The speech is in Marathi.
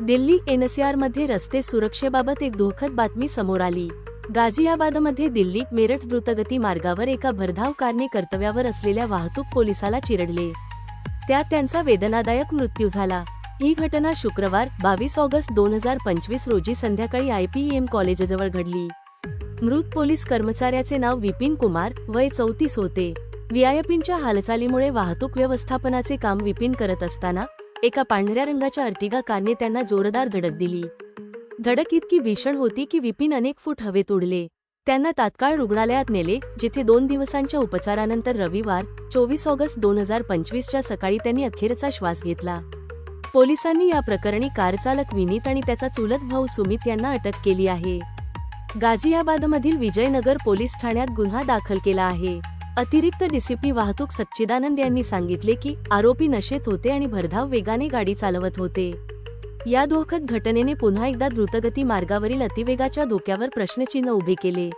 दिल्ली एनसीआरमध्ये रस्ते सुरक्षेबाबत एक धोखद बातमी समोर आली. गाझियाबादमध्ये दिल्ली मेरठ द्रुतगती मार्गावर एका भरधाव कारने कर्तव्यावर असलेल्या वाहतूक पोलिसाला चिरडले. त्यात त्यांचा वेदनादायक मृत्यू झाला. ही घटना शुक्रवार बावीस ऑगस्ट दोन हजार पंचवीस रोजी संध्याकाळी आयपीएम कॉलेजजवळ घडली. मृत पोलीस कर्मचाऱ्याचे नाव विपिन कुमार वय चौतीस होते. व्हीआयपींच्या हालचालीमुळे वाहतूक व्यवस्थापनाचे काम विपिन करत असताना एका पांढऱ्या रंगाच्या अर्टिगा कारने त्यांना जोरदार धडक दिली. धडक इतकी भीषण होती की विपिन अनेक फूट हवेत उडले त्यांना तात्काळ रुग्णालयात नेले जिथे दोन दिवसांच्या उपचारानंतर रविवार चोवीस ऑगस्ट दोन हजार पंचवीसच्या सकाळी त्यांनी अखेरचा श्वास घेतला. पोलिसांनी या प्रकरणी कारचालक विनीत आणि त्याचा चुलत भाऊ सुमित यांना अटक केली आहे. गाझियाबादमधील विजयनगर पोलीस ठाण्यात गुन्हा दाखल केला आहे. अतिरिक्त डीसीपी वाहतूक सच्चिदानंद यांनी सांगितले की आरोपी नशेत होते आणि भरधाव वेगाने गाडी चालवत होते. या दुःखद घटनेने पुन्हा एकदा द्रुतगती मार्गावरील अतिवेगाच्या धोक्यावर प्रश्नचिन्ह उभे केले.